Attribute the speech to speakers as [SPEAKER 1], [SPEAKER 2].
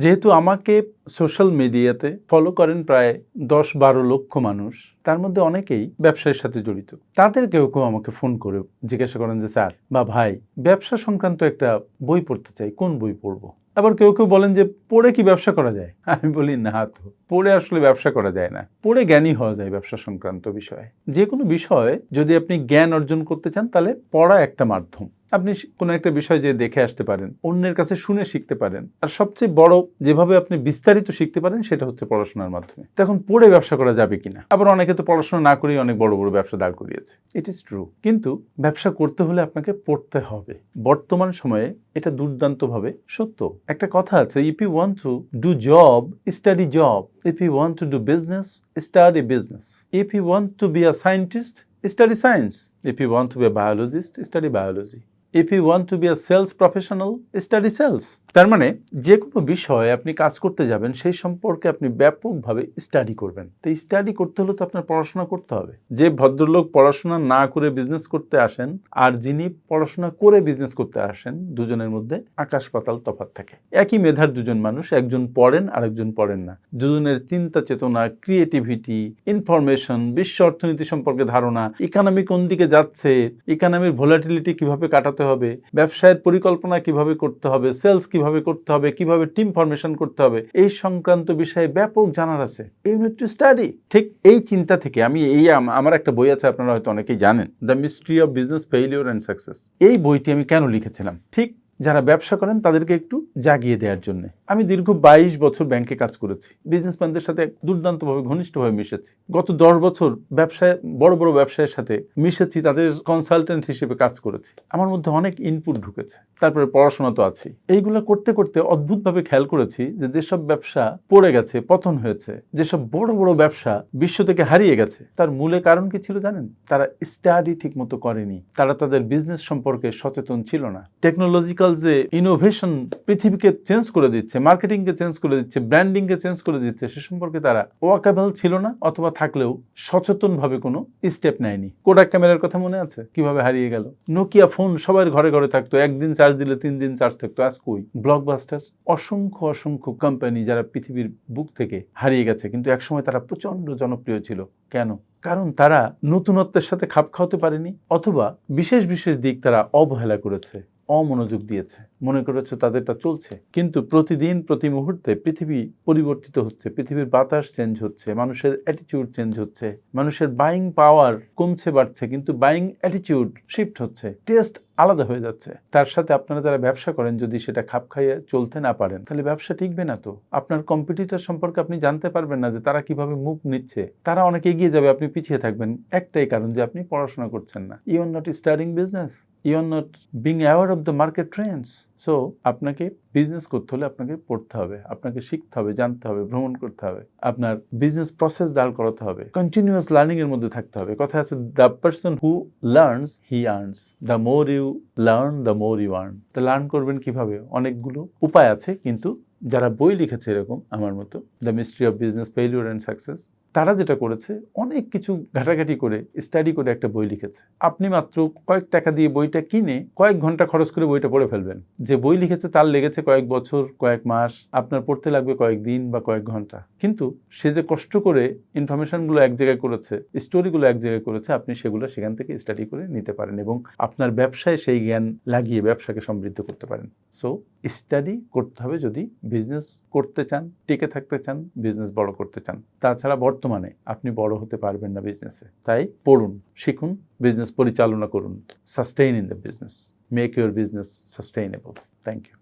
[SPEAKER 1] যেহেতু আমাকে সোশ্যাল মিডিয়াতে ফলো করেন প্রায় দশ বারো লক্ষ মানুষ, তার মধ্যে অনেকেই ব্যবসায়ের সাথে জড়িত। তাদের কেউ কেউ আমাকে ফোন করে জিজ্ঞাসা করেন যে, স্যার বা ভাই, ব্যবসা সংক্রান্ত একটা বই পড়তে চাই, কোন বই পড়ব? আবার কেউ কেউ বলেন যে, পড়ে কি ব্যবসা করা যায়? আমি বলি, না তো, পড়ে আসলে ব্যবসা করা যায় না। পড়ে জ্ঞানী হওয়া যায় ব্যবসা সংক্রান্ত বিষয়ে। যে কোনো বিষয়ে যদি আপনি জ্ঞান অর্জন করতে চান, তাহলে পড়া একটা মাধ্যম। আপনি কোনো একটা বিষয় যে দেখে আসতে পারেন, অন্যের কাছে শুনে শিখতে পারেন, আর সবচেয়ে বড় যেভাবে আপনি বিস্তারিত শিখতে পারেন সেটা হচ্ছে পড়াশোনার মাধ্যমে। তখন পড়ে ব্যবসা করা যাবে কিনা? আবার অনেকে তো পড়াশোনা না করেই অনেক বড় বড় ব্যবসা দাঁড় করিয়েছে। ইট ইজ ট্রু কিন্তু ব্যবসা করতে হলে আপনাকে পড়তে হবে। বর্তমান সময়ে এটা দুর্দান্তভাবে সত্য। একটা কথা আছে if you want to do job study job if you want to do business study business if you want to be a scientist study science if you want to be a biologist study biology if you want to be a sales professional study sales তার মানে যে কোনো বিষয়ে আপনি কাজ করতে যাবেন, সেই সম্পর্কে আপনি ব্যাপকভাবে স্টাডি করবেন। তো স্টাডি করতে হলে তো আপনার পড়াশোনা করতে হবে। যে ভদ্রলোক পড়াশোনা না করে বিজনেস করতে আসেন, আর যিনি পড়াশোনা করে বিজনেস করতে আসেন, দুজনের মধ্যে আকাশ পাতাল তফাৎ থাকে। একই মেধার দুজন মানুষ, একজন পড়েন আর একজন পড়েন না। দুজনের চিন্তা চেতনা ক্রিয়েটিভিটি ইনফরমেশন বিশ্ব অর্থনীতি সম্পর্কে ধারণা ইকোনমি কোন দিকে যাচ্ছে ইকোনমির ভোলাটিলিটি কীভাবে কাটাতে হবে, ব্যবসায়ের পরিকল্পনা কীভাবে করতে হবে সেলস কীভাবে করতে হবে, কীভাবে টিম ফরমেশন করতে হবে, এই সংক্রান্ত বিষয়ে ব্যাপক জানার আছে। ইউনিট টু স্টাডি ঠিক এই চিন্তা থেকে আমি এই আমার একটা বই আছে, আপনারা হয়তো অনেকেই জানেন the mystery of business failure and success এই বইটি আমি কেন লিখেছিলাম? ঠিক যারা ব্যবসা করেন তাদেরকে একটু জাগিয়ে দেওয়ার জন্য। আমি দীর্ঘ বাইশ বছর ব্যাংকে কাজ করেছি। বিজনেসম্যানদের সাথে দুর্দান্তভাবে ঘনিষ্ঠভাবে মিশেছি। গত দশ বছর ব্যবসায়, বড় বড় ব্যবসায়ের সাথে মিশেছি, তাদের কনসালটেন্ট হিসেবে কাজ করেছি। আমার মধ্যে অনেক ইনপুট ঢুকেছে। তারপরে পড়াশোনা তো আছেই। এইগুলো করতে করতে অদ্ভুতভাবে খেয়াল করেছি যে যেসব ব্যবসা পড়ে গেছে, পতন হয়েছে, যেসব বড় বড় ব্যবসা বিশ্ব থেকে হারিয়ে গেছে, তার মূলে কারণ কি ছিল জানেন? তারা স্টাডি ঠিক মতো করেনি। তারা তাদের বিজনেস সম্পর্কে সচেতন ছিল না। টেকনোলজিক্যাল যে ইনোভেশন পৃথিবীকে চেঞ্জ করে দিচ্ছে মার্কেটিংকে চেঞ্জ করে দিচ্ছে ব্র্যান্ডিংকে চেঞ্জ করে দিচ্ছে, সে সম্পর্কে তারা ওয়াকাবেল ছিল না অথবা থাকলেও সচেতনভাবে কোনো স্টেপ নেয়নি। কোডাক ক্যামেরার কথা মনে আছে? কীভাবে হারিয়ে গেল? নোকিয়া ফোন সবার ঘরে ঘরে থাকতো, একদিন চার্জ দিলে তিন দিন চার্জ থাকতো। আজ কই? ব্লকবাস্টার অসংখ্য অসংখ্য কোম্পানি যারা পৃথিবীর বুক থেকে হারিয়ে গেছে, কিন্তু একসময় তারা প্রচণ্ড জনপ্রিয় ছিল। কেন? কারণ তারা নতুনত্বের সাথে খাপ খাওয়াতে পারেনি, অথবা বিশেষ বিশেষ দিক তারা অবহেলা করেছে। অমনোযোগ দিয়েছে। মনে করেছে তাদেরটা চলছে। কিন্তু প্রতিদিন, প্রতি মুহূর্তে পৃথিবী পরিবর্তিত হচ্ছে। পৃথিবীর বাতাস চেঞ্জ হচ্ছে, মানুষের অ্যাটিটিউড চেঞ্জ হচ্ছে, মানুষের বাইং পাওয়ার কমছে, বাড়ছে, কিন্তু বাইং অ্যাটিচিউড শিফট হচ্ছে। টেস্ট আলাদা হয়ে যাচ্ছে। তার সাথে আপনারা যারা ব্যবসা করেন, যদি সেটা খাপ খাইয়ে চলতে না পারেন, তাহলে ব্যবসা টিকবে না তো। আপনার কম্পিটিটর সম্পর্কে আপনি জানতে পারবেন না যে তারা কীভাবে মুখ নিচ্ছে। তারা অনেক এগিয়ে যাবে, আপনি পিছিয়ে থাকবেন। একটাই কারণ যে আপনি পড়াশোনা করছেন না। You are not starting business you are not being aware of the market trends so আপনাকে বিজনেস করতে হলে আপনাকে পড়তে হবে, আপনাকে শিখতে হবে, জানতে হবে, ভ্রমণ করতে হবে, আপনার বিজনেস প্রসেস দাঁড় করাতে হবে কন্টিনিউয়াস লার্নিং এর মধ্যে থাকতে হবে। কথা আছে the person who learns he earns the more you learn the more you earn তো লার্ন করবেন কীভাবে? অনেকগুলো উপায় আছে, কিন্তু যারা বই লিখেছে এরকম, আমার মতো the mystery of business failure and success তারা যেটা করেছে, অনেক কিছু ঘাটাঘাটি করে স্টাডি করে একটা বই লিখেছে। আপনি মাত্র কয়েক টাকা দিয়ে বইটা কিনে কয়েক ঘণ্টা খরচ করে বইটা পড়ে ফেলবেন। যে বই লিখেছে তার লেগেছে কয়েক বছর, কয়েক মাস, আপনার পড়তে লাগবে কয়েক দিন বা কয়েক ঘণ্টা। কিন্তু সে যে কষ্ট করে ইনফরমেশনগুলো এক জায়গায় করেছে স্টোরিগুলো এক জায়গায় করেছে, আপনি সেগুলো সেখান থেকে স্টাডি করে নিতে পারেন এবং আপনার ব্যবসায় সেই জ্ঞান লাগিয়ে ব্যবসাকে সমৃদ্ধ করতে পারেন। সো স্টাডি করতে হবে যদি বিজনেস করতে চান, টিকে থাকতে চান বিজনেস বড় করতে চান। তাছাড়া বর্তমানে আপনি বড় হতে পারবেন না বিজনেসে তাই পড়ুন, শিখুন বিজনেস পরিচালনা করুন। Sustain in the business make your business sustainable thank you